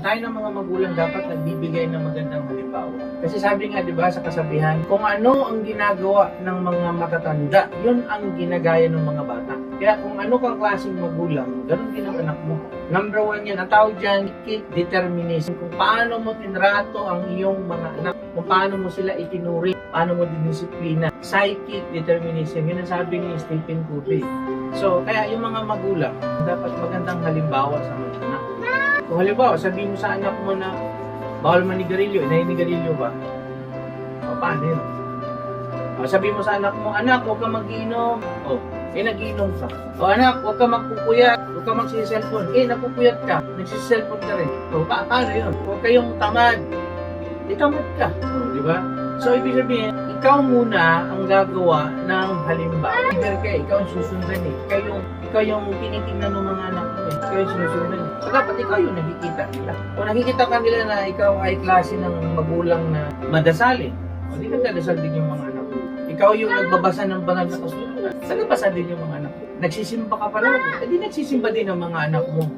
Tayo ng mga magulang dapat nagbibigay ng magandang halimbawa. Kasi sabi nga, di ba, sa kasabihan, kung ano ang ginagawa ng mga matatanda, yun ang ginagaya ng mga bata. Kaya kung ano kang klaseng magulang, ganun din ang anak mo. Number one yan, ang tawag dyan, keep determination. Kung paano mo tinrato ang iyong mga anak, kung paano mo sila itinuri, paano mo dinisiplina. Psychic determination, yun ang sabi ni Stephen Covey. So, kaya yung mga magulang, dapat magandang halimbawa sa mga. Kung halimbawa, sabihin mo sa anak mo na bawal manigarilyo, naninigarilyo ba? O, paano yun? O, sabihin mo sa anak mo, anak, huwag ka mag-iinom. O, eh, nag-iinom ka. O, anak, huwag ka magpupuyat. Huwag ka magsisiselfon. Eh, napupuyat ka. Nagsisiselfon ka rin. O, pa paano yun? Huwag kayong tamad. Di tamad ka. O, di ba? So, ibig sabihin, ikaw muna ang gagawa ng halimbawa. Leader ka, eh. ikaw ang susundan eh. Ikaw yung, ikaw yung tinitingnan ng mga anak mo eh. Ikaw yung sinusundan eh. So, dapat ikaw yung nakikita nila. Kung nakikita ka nila na ikaw ay klase ng magulang na madasali, o di nagdadasal din yung mga anak mo. Ikaw yung nagbabasa ng banal na kasulatan. Nagbabasa din yung mga anak mo. Nagsisimba ka palagi, edi nagsisimba din ang mga anak mo.